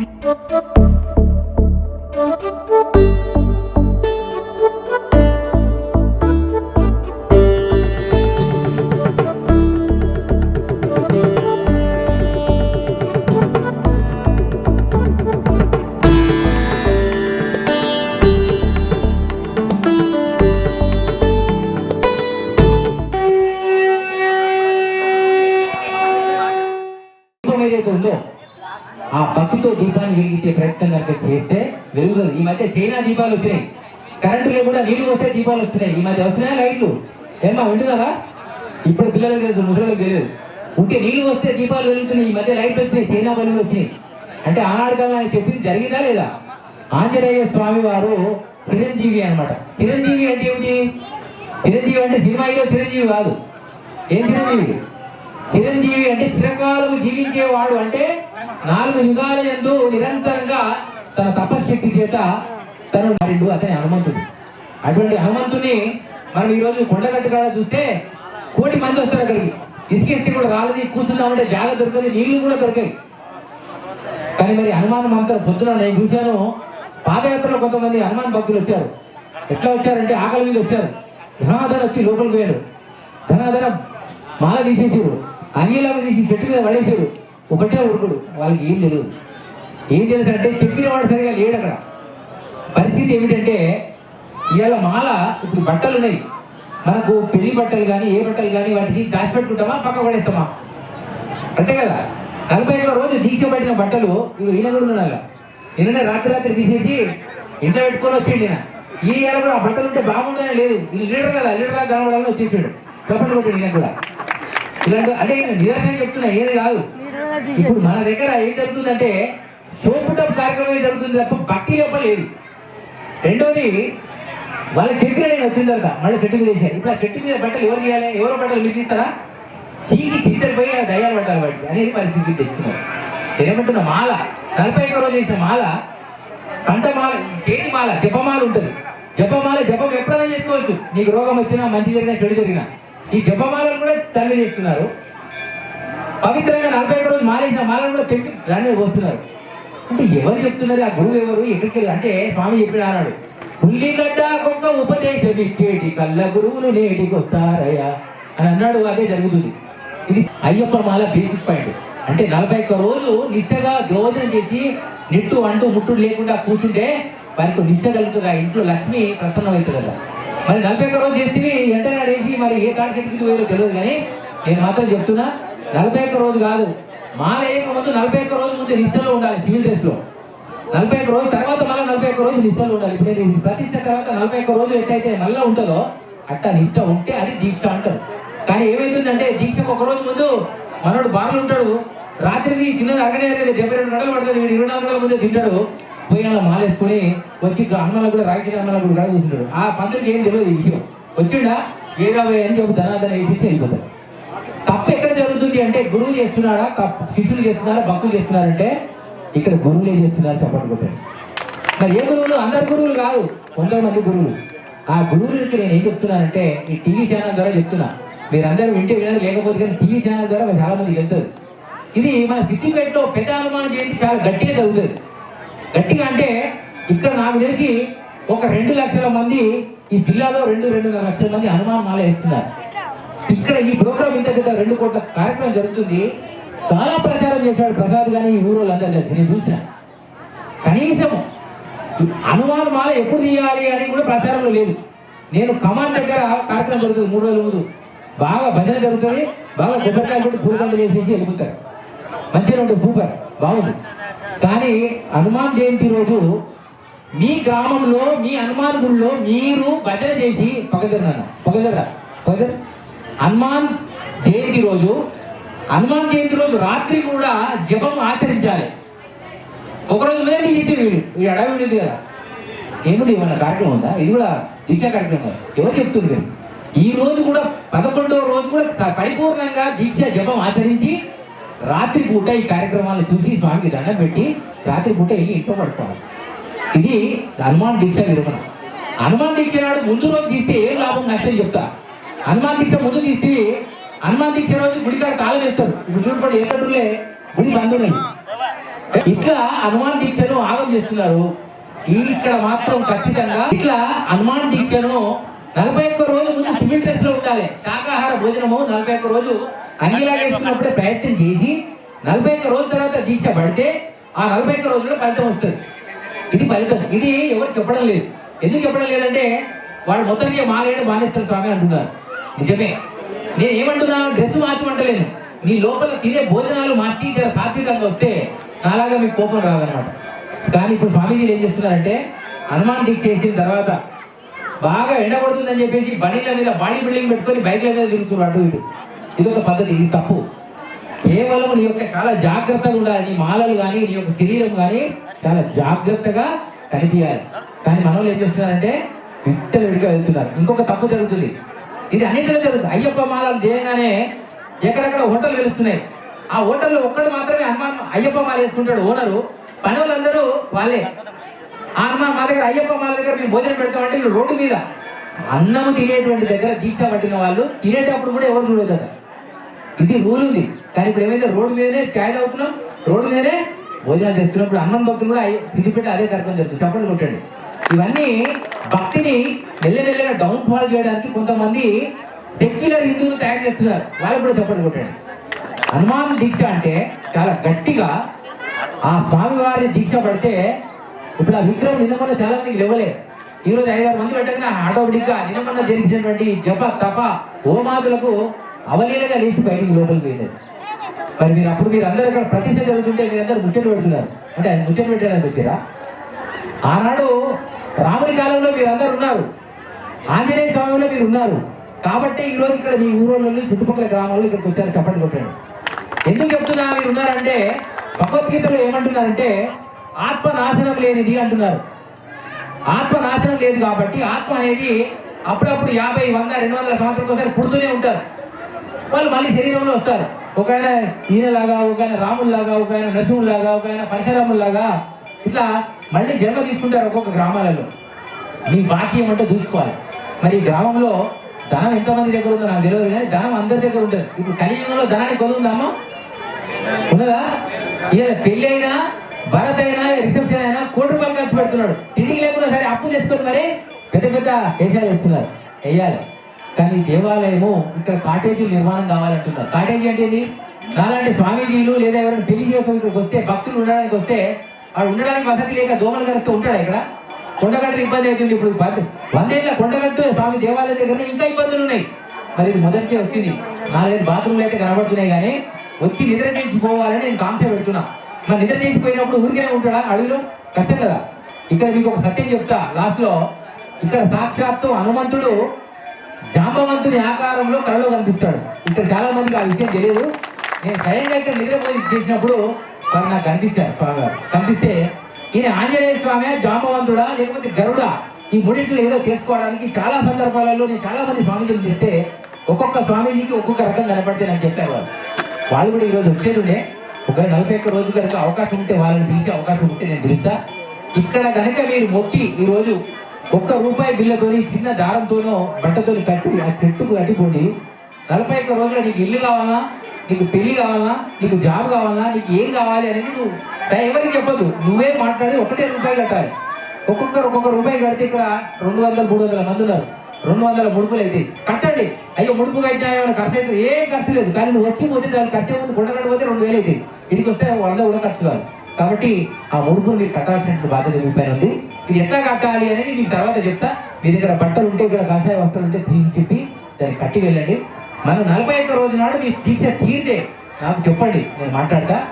Thank you. ఆ భక్తితో దీపాన్ని వెలిగించే ప్రయత్నం కనుక చేస్తే వెలుగుతుంది. ఈ మధ్య చైనా దీపాలు వచ్చినాయి కరెంటు లేకుండా నీళ్ళు వస్తే దీపాలు వస్తున్నాయి. ఈ మధ్య వస్తున్నాయి లైట్లు? ఏమా వింటున్నారా ఇప్పుడు పిల్లలకు తెలియదు ముసలికి తెలియదు. ఉంటే నీళ్ళు వస్తే దీపాలు వెలుగుతున్నాయి. ఈ మధ్య లైట్లు వచ్చినాయి చైనా బలుగులు వచ్చినాయి అంటే ఆనాడు కాలం ఆయన చెప్పింది జరిగిందా లేదా? ఆంజనేయ స్వామి వారు చిరంజీవి అన్నమాట. చిరంజీవి అంటే ఏమిటి? చిరంజీవి అంటే సినిమా హీరో చిరంజీవి కాదు. ఏం చిరంజీవి? చిరంజీవి అంటే చిరకాలం జీవించేవాడు అంటే నాలుగు యుగాల ఎందు నిరంతరంగా తన తపశక్తి చేత తను మారిండు అతని హనుమంతుడు. అటువంటి హనుమంతుని మనం ఈరోజు కొండగట్టు కాడ చూస్తే కోటి మంది వస్తారు అక్కడికి. ఇసుకేస్తే కూడా రాలేదు కూర్చున్నామంటే జాగ దొరకదు నీళ్ళు కూడా దొరికాయి. కానీ మరి హనుమాన్ మంత్రం పొద్దున నేను చూశాను పాదయాత్రలో కొంతమంది హనుమాన్ భక్తులు వచ్చారు. ఎట్లా వచ్చారంటే ఆకలి మీద వచ్చారు. ధనాధన వచ్చి లోపలికి పోయారు. ధనాధన మాల తీసేసారు. అంగీలాగా తీసి చెట్టు మీద పడేసారు. ఒకటే ఉరుకుడు వాళ్ళకి ఏం తెలియదు ఏం తెలుసు అంటే చెప్పిన వాడు సరిగా లేడు అక్కడ. పరిస్థితి ఏమిటంటే ఇవాళ మాల ఇప్పుడు బట్టలు ఉన్నాయి. మనకు పెళ్ళి బట్టలు కానీ ఏ బట్టలు కానీ వాటికి దాచి పెట్టుకుంటామా పక్క పడేస్తామా? అంతే కదా? నలభై ఒక్క రోజు దీక్ష పట్టిన బట్టలు ఇవి ఈయన కూడా నిన్ననే రాత్రి రాత్రి తీసేసి ఇంట్లో పెట్టుకొని వచ్చిండు ఈయన. ఈ ఏళ్ళ కూడా ఆ బట్టలు ఉంటే బాగుండని లేదు? ఇది లీడర్ కదా లీడర్గా కనబడాలని వచ్చేసాడు. చెప్పండి కొట్టాడు ఈయన కూడా. ఇలాంటి అంటే ఈయన నిదర్శనం చెప్తున్నా ఏది కాదు. ఇప్పుడు మన దగ్గర ఏం జరుగుతుందంటే షోపుటప్ కార్యక్రమం ఏం జరుగుతుంది తప్ప భక్తి లోపల లేదు. రెండోది వాళ్ళ చెట్టు నేను వచ్చిన తర్వాత మళ్ళీ చెట్టు మీద వేసారు ఇప్పుడు ఆ చెట్టు మీద బట్టలు ఎవరు చేయాలి ఎవరో బట్టలు మీకు ఇస్తారా చీకి పోయి ఆ దయ్యాలు పట్టాలి వాటికి అనేది పరిస్థితి తెచ్చుకున్నారు. ఏమంటున్న మాల నలభై ఒక్క రోజు చేసిన మాల కంఠమాల చేతి మాల జపమాల ఉంటుంది. జపమాల జపం ఎప్పుడైనా చేసుకోవచ్చు. నీకు రోగం వచ్చినా మంచి జరిగినా చెడు జరిగినా. ఈ జపమాలను కూడా తల్లి చేస్తున్నారు. పవిత్రంగా నలభై ఒక్క రోజులు మాలేసిన మాలను కూడా తిరిగి దాన్ని పోస్తున్నారు అంటే ఎవరు చెప్తున్నారు? ఆ గురువు ఎవరు? ఎక్కడికి వెళ్ళి అంటే స్వామి చెప్పిన అన్నాడు. ఉల్లిగడ్డ కొంత ఉపదేశం ఇచ్చేటి కళ్ళ గురువులు నేటికి వస్తారయ్యా అని అన్నాడు అదే జరుగుతుంది. ఇది అయ్యప్ప మాల బేసిక్ పాయింట్ అంటే నలభై ఒక్క రోజులు నిష్టగా భోజనం చేసి నిట్టు అంటూ ముట్టుడు లేకుండా కూర్చుంటే వారికి నిష్ట కలుగుతుంది. ఆ ఇంట్లో లక్ష్మి ప్రసన్నమవుతుంది కదా. మరి నలభై ఒక్క రోజు చేస్తే వెంటనే వేసి మరి ఏ టార్గెట్కి పోయారో తెలియదు కానీ నేను మాత్రం చెప్తున్నా నలభై ఒక్క రోజు కాదు. మాల వేయక ముందు నలభై ఒక్క రోజు ముందు నిష్టలో ఉండాలి సివిల్ డ్రెస్లో నలభై ఒక్క రోజు తర్వాత మళ్ళీ నలభై ఒక్క రోజు నిష్టలో ఉండాలి. ఇప్పుడు నేను ప్రతిష్ట తర్వాత నలభై ఒక్క రోజు ఎట్టయితే మళ్ళీ ఉంటుందో అట్లా నిష్ట ఉంటే అది దీక్ష అంటారు. కానీ ఏమైతుందంటే దీక్షకు ఒక రోజు ముందు మనోడు బాగా ఉంటాడు. రాత్రికి తిన్నది అక్కడే డెబ్బై రెండు గంటలు పడుతుంది. వీడు ఇరవై నాలుగు గంటల ముందే తింటాడు. పోయి అలా మాలేసుకొని వచ్చి అన్నలకు కూడా రాయికి అన్నలకు కూడా రాయి కూర్చుంటాడు. ఆ పంతులకి ఏం తెలియదు ఈ విషయం. వచ్చిండా? ఏదో అని చెప్పి ధనాధన వేసి వెళ్ళిపోతాడు. తప్పు ఎక్కడ జరుగుతుంది అంటే గురువు చేస్తున్నాడా? తప్పు శిష్యులు చేస్తున్నారా? భక్తులు చేస్తున్నారంటే ఇక్కడ గురువులే చేస్తున్నారు చెప్పండి మరి ఏ గురువులు? అందరు గురువులు కాదు. కొంతమంది గురువులు. ఆ గురువులకి నేను ఏం చెప్తున్నానంటే ఈ టీవీ ఛానల్ ద్వారా చెప్తున్నా. మీరందరూ వింటే వినదు లేకపోతే కానీ టీవీ ఛానల్ ద్వారా చాలా మంది వెళ్తుంది. ఇది మన సిద్దిపేటలో పెద్ద అనుమానం చేసి చాలా గట్టిగా జరుగుతుంది. గట్టిగా అంటే ఇక్కడ నాకు తెలిసి ఒక రెండు లక్షల మంది ఈ జిల్లాలో రెండు రెండున్నర లక్షల మంది హనుమాన్ మాల వేస్తున్నారు. ఇక్కడ ఈ ప్రోగ్రామ్ ఇంత పెద్ద రెండు కోట్ల కార్యక్రమం జరుగుతుంది. చాలా ప్రచారం చేశాడు ప్రసాద్ కానీ ఈ ఊరు వాళ్ళందరూ నేను చూసిన. కనీసం హనుమాన్ మాల ఎప్పుడు తీయాలి అని కూడా ప్రచారంలో లేదు. నేను కమాండ్ దగ్గర కార్యక్రమం జరుగుతుంది మూడు రోజుల ముందు. బాగా భజన జరుగుతుంది. బాగా కొబ్బరికాయలు కూడా పూలదండ చేసేసి వెళ్ళిపోతారు. మంచిగా ఉంటుంది సూపర్ బాగుంది. కానీ హనుమాన్ జయంతి రోజు మీ గ్రామంలో మీ హనుమాన్ గుడిలో మీరు భజన చేసి పగజరన్న పగజర పగజర హనుమాన్ జయంతి రోజు. హనుమాన్ జయంతి రోజు రాత్రి కూడా జపం ఆచరించాలి. ఒకరోజు మీద ఇచ్చారు వీడు ఈ అడవి ఉంది కదా. ఏమిటి ఏమన్నా కార్యక్రమం ఉందా? ఇది కూడా దీక్ష కార్యక్రమం ఎవరు చెప్తుంది ఈ రోజు కూడా పదకొండవ రోజు కూడా పరిపూర్ణంగా దీక్ష జపం ఆచరించి రాత్రి పూట ఈ కార్యక్రమాలను చూసి స్వామికి దండం పెట్టి రాత్రి పూట వెళ్ళి ఇంట్లో పడుకోవాలి. ఇది హనుమాన్ దీక్ష విరమణ హనుమాన్ దీక్ష నాడు ముందు రోజు తీస్తే ఏం లాభం నష్టం చెప్తా. హనుమాన్ దీక్ష ముందు తీసి హనుమాన్ దీక్ష రోజు గుడికాడ తాళం వేస్తారు. ఇప్పుడు చూడబడి ఎక్కడులే గుడి బంద్ ఇట్లా హనుమాన్ దీక్షను ఆగం చేస్తున్నారు. ఇక్కడ మాత్రం ఖచ్చితంగా ఇట్లా హనుమాన్ దీక్షను నలభై ఒక్క రోజు ముందు సిమెంట్ డ్రెస్లో ఉండాలి. శాకాహార భోజనము నలభై ఒక్క రోజు అంగిలా ప్రయత్నం చేసి నలభై ఒక్క రోజుల తర్వాత దీక్ష పడితే ఆ నలభై ఒక్క రోజుల్లో ఫలితం వస్తుంది. ఇది ఫలితం. ఇది ఎవరు చెప్పడం లేదు. ఎందుకు చెప్పడం లేదంటే వాడు మొత్తానికి మాలేడు మానేస్తారు స్వామి అంటున్నారు. నిజమే. నేను ఏమంటున్నా డ్రెస్ మార్చమంటలేను నీ లోపల తినే భోజనాలు మార్చి ఇక్కడ సాత్వికంగా వస్తే నాలాగా మీకు కోపం రాదనమాట కానీ ఇప్పుడు స్వామీజీలు ఏం చేస్తున్నారంటే హనుమాన్ దీక్ష చేసిన తర్వాత బాగా ఎండబడుతుందని చెప్పేసి బండిల మీద బాడీ బిల్డింగ్ పెట్టుకొని బైక్ల మీద తిరుగుతున్నారు అటు ఇటు. ఇది ఒక పద్ధతి ఇది తప్పు. కేవలం నీ యొక్క చాలా జాగ్రత్తగా ఉండాలి. నీ మాలలు కానీ నీ యొక్క శరీరం కానీ చాలా జాగ్రత్తగా కనిపించాలి. కానీ మనలో ఏం చేస్తున్నారంటే విచ్చలవిడిగా వెళ్తున్నారు. ఇంకొక తప్పు జరుగుతుంది. ఇది అన్నింటిలో జరుగుతుంది అయ్యప్ప మాలలు చేయగానే ఎక్కడెక్కడ హోటల్ వెలుస్తున్నాయి ఆ హోటల్లో ఒక్కడు మాత్రమే హనుమాన్ అయ్యప్ప మాల వేసుకుంటాడు ఓనరు. పని వాళ్ళందరూ వాళ్ళే. ఆ హనుమాన్ మా దగ్గర అయ్యప్ప మాల దగ్గర మేము భోజనం పెడతామంటే వీళ్ళు రోడ్డు మీద అన్నము తినేటువంటి దగ్గర దీక్ష పట్టిన వాళ్ళు. తినేటప్పుడు కూడా ఎవరు చూడదు కదా. ఇది రూల్ ఉంది. కానీ ఇప్పుడు ఏమైతే రోడ్డు మీదనే ఛాయ్ అవుతున్నాం. రోడ్డు మీదనే భోజనాలు చేస్తున్నప్పుడు అన్నం భక్తులు కూడా సిద్ధిపెట్టి అదే కార్యక్రమం జరుగుతుంది చెప్పండి కొట్టండి. ఇవన్నీ భక్తిని మెల్లమెల్లగా డౌన్ ఫాల్ చేయడానికి కొంతమంది సెక్యులర్ హిందువులు తయారు చేస్తున్నారు. వాళ్ళు కూడా చెప్పండి కొట్టండి. హనుమాన్ దీక్ష అంటే చాలా గట్టిగా ఆ స్వామివారి దీక్ష పడితే ఇప్పుడు ఆ విగ్రహం నిన్నమన్న చాలా మందికి లేవలేదు. ఈ రోజు ఐదారు మంది పెట్టగా ఆటోమేటిక్గా నిన్నమన్న జరిగినటువంటి జప తప హోమాదులకు అవలీలగా లేచి బయటికి లోపలికి వెళ్ళేది మరి మీరు అప్పుడు మీరు అందరూ ఇక్కడ ప్రతిష్ట జరుగుతుంటే మీరందరూ ముచ్చట్లు పెడుతున్నారు. అంటే ఆయన ముచ్చట్లు పెట్టారని వచ్చారా ఆనాడు రాముడి కాలంలో మీరందరూ ఉన్నారు. ఆంజనేయ స్వామిలో మీరు ఉన్నారు. కాబట్టి ఈ రోజు ఇక్కడ మీ ఊరోళ్ళని చుట్టుపక్కల గ్రామాల్లో ఇక్కడికి వచ్చారు చెప్పండి కొట్టండి. ఎందుకు చెప్తున్నా మీరు ఉన్నారంటే భగవద్గీతలో ఏమంటున్నారంటే ఆత్మ నాశనం లేనిది అంటున్నారు. ఆత్మ నాశనం లేదు కాబట్టి ఆత్మ అనేది అప్పుడప్పుడు యాభై వంద రెండు వందల సంవత్సరాలకు ఒకసారి పుడుతూనే ఉంటారు. వాళ్ళు మళ్ళీ శరీరంలో వస్తారు. ఒక ఆయన ఈయనలాగా ఒక ఆయన రాముల్లాగా ఒక ఆయన నరసింహుల్లాగా ఒక ఆయన పరశురాముల్లాగా ఇట్లా మళ్ళీ జన్మ తీసుకుంటారు ఒక్కొక్క గ్రామాలలో. మీ బాక్యం ఏమంటే చూసుకోవాలి మరి ఈ గ్రామంలో ధనం ఎంతమంది దగ్గర ఉందో నాకు తెలియదు కానీ ధనం అందరి దగ్గర ఉంటుంది. ఇప్పుడు కలియుగంలో ధనానికి కొనుందామా ఉన్నదా? ఇక పెళ్ళి అయినా భరత్ అయినా రిసెప్షన్ అయినా కోటి రూపాయలు ఖర్చు పెడుతున్నాడు. తిరిగి లేకుండా సరే అప్పు చేసుకొని మరి పెద్ద పెద్ద వేషాలు వేస్తున్నారు. వేయాలి. కానీ దేవాలయము ఇక్కడ కాటేజీ నిర్మాణం కావాలంటున్నారు. కాటేజీ అంటే ఏంది నాలాంటి స్వామీజీలు లేదా ఎవరైనా పెళ్ళి చేసుకుని ఇక్కడికి వస్తే భక్తులు ఉండడానికి వస్తే వాడు ఉండడానికి వసతి లేక దోమలు కరెక్ట్ ఉంటాడు ఇక్కడ? కొండగట్టు ఇబ్బంది అవుతుంది ఇప్పుడు. వందేళ్ళ కొండగట్టు స్వామి దేవాలయం దగ్గర ఇంకా ఇబ్బందులు ఉన్నాయి. మరి ఇది మొదటి వచ్చింది. నాలుగైదు బాత్రూమ్లు అయితే కనబడుతున్నాయి కానీ వచ్చి నిద్ర చేసిపోవాలని నేను కాంక్ష పెడుతున్నా. మరి నిద్ర చేసిపోయినప్పుడు ఊరికే ఉంటాడా అడవిలో? కష్టం కదా. ఇక్కడ మీకు ఒక సత్యం చెప్తా. లాస్ట్లో ఇక్కడ సాక్షాత్తు హనుమంతుడు జాంబవంతుని ఆకారంలో కళలో కనిపిస్తాడు. ఇక్కడ చాలా మందికి ఆ విషయం తెలియదు. నేను స్వయంగా ఇక్కడ నిద్రపోయి చేసినప్పుడు వారు నాకు కనిపించారు స్వామివారు కనిపిస్తే ఈయన ఆంజనేయ స్వామి జాంబవంతుడా లేకపోతే గరుడా? ఈ మూడింటిలో ఏదో చేసుకోవడానికి చాలా సందర్భాలలో నేను చాలా మంది స్వామీజీలు చెప్తే ఒక్కొక్క స్వామీజీకి ఒక్కొక్క రకం కనపడితే నాకు చెప్పారు వాళ్ళు వాళ్ళు కూడా ఈరోజు వచ్చేటుండే ఒక నలభై ఒక్క రోజు కనుక అవకాశం ఉంటే వాళ్ళని పిలిచే అవకాశం ఉంటే నేను పిలుస్తా. ఇక్కడ కనుక మీరు మొక్కి ఈరోజు ఒక్క రూపాయి బిల్లతోని చిన్న దారంతోనో బట్టతో కట్టి ఆ చెట్టుకు కట్టిపోండి నలభై ఒక్క రోజులు నీకు ఇల్లు కావాలా? నీకు పెళ్ళి కావాలా? నీకు జాబ్ కావాలా? నీకు ఏం కావాలి అనేది నువ్వు ఎవరికి చెప్పదు నువ్వే మాట్లాడి ఒకటే రూపాయి కట్టాలి. ఒక్కొక్కరు ఒక్కొక్క రూపాయి కడితే ఇక్కడ రెండు వందల మూడు వందల మంది ఉన్నారు. రెండు వందల ముడుపులు అయితే కట్టండి. అయ్యో ముడుపు కట్టినా ఏమైనా ఖర్చు అయితే ఏం ఖర్చు లేదు. కానీ నువ్వు వచ్చి పోతే చాలు ఖర్చు ముందు గుండగట్టు పోతే రెండు వేలు అయితే. ఇంటికి వస్తే వంద కూడా ఖర్చు కాదు. కాబట్టి ఆ ముడుపులు మీరు కట్టాల్సిన బాధ్యత మీ పైన ఉంది. ఇది ఎట్లా కట్టాలి అనేది మీకు తర్వాత చెప్తా. మీ దగ్గర బట్టలు ఉంటే ఇక్కడ కాషాయ వస్త్రాలు ఉంటే తీసి చెప్పి దాన్ని కట్టి వెళ్ళండి. మనం నలభై ఒక్క రోజు నాడు మీ దీక్ష తీరితే. నాకు చెప్పండి నేను మాట్లాడతా?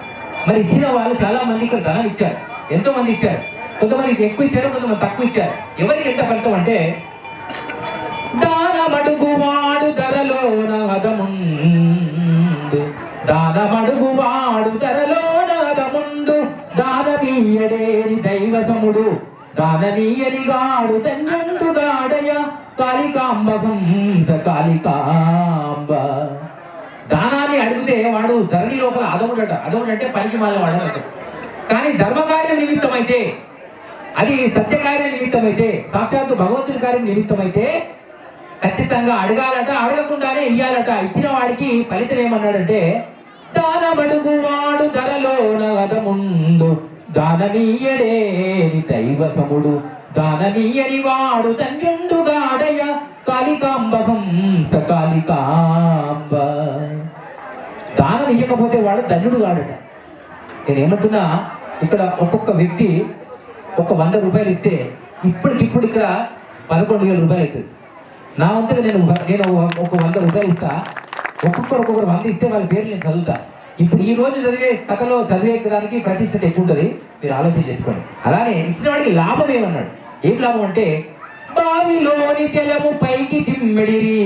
మరి ఇచ్చిన వాళ్ళు చాలా మంది ఇక్కడ ధనం ఇచ్చారు. ఎంతో మంది ఇచ్చారు కొంతమందికి ఎక్కువ ఇచ్చారు కొంతమంది తక్కువ ఇచ్చారు. ఎవరికి ఎంత ఫలితం అంటే దానమడుగువాడు ధరలో నగదముండు దానమడుగువాడు ధరలో నగదముండు దాననీయడేని దైవసముడు. దాననీయనిగాడు ధన్యుండు గాడయ కాళికాంబకం కాళికాంబ దానాన్ని అడిగితే వాడు ధరణి లోపల అదముడట అదముడు అంటే పనికి మాల వాడు కానీ ధర్మకార్య నిమిత్తం అయితే అది సత్యకార్య నిమిత్తమైతే సాక్షాత్తు భగవంతుడి కార్యం నిమిత్తం అయితే ఖచ్చితంగా అడగాలట అడగకుండానే ఇయ్యాలట. ఇచ్చిన వాడికి ఫలితం ఏమన్నాడంటే దానమడుగు వాడు ధరలో నగదముండు దైవ దైవసముడు. దానమీయని వాడు తండ్రి సకాలి సకాళికాంబ దానం ఇవ్వకపోతే వాడు ధన్యుడు కాడట. నేను ఏమంటున్నా ఇక్కడ ఒక్కొక్క వ్యక్తి ఒక వంద రూపాయలు ఇస్తే ఇప్పటికిప్పుడు ఇక్కడ పదకొండు వేల రూపాయలు అవుతుంది. నా వంతుగా నేను నేను ఒక వంద రూపాయలు ఇస్తా. ఒక్కొక్కరు ఒక్కొక్కరు వంద ఇస్తే వాళ్ళ పేరు నేను చదువుతా. ఇప్పుడు ఈ రోజు చదివే కథలో చదివే దానికి ప్రతిష్టత ఎక్కువ ఉంటుంది మీరు ఆలోచన చేసుకోండి. అలానే ఇచ్చిన వాడికి లాభం ఏమన్నాడు? ఏం లాభం అంటే బావిలోని జలము పైకి దిమ్మిడిరి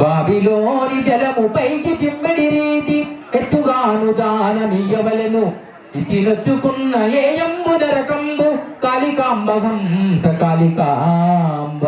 బావిలోని జలము పైకి దిమ్మిడి రీతి. ఎత్తుగాను దానమియవలను ఇచ్చినొచ్చుకున్న ఏ ఎంబు నరకంబు కాళికాంబ హంస కాళికాంబ.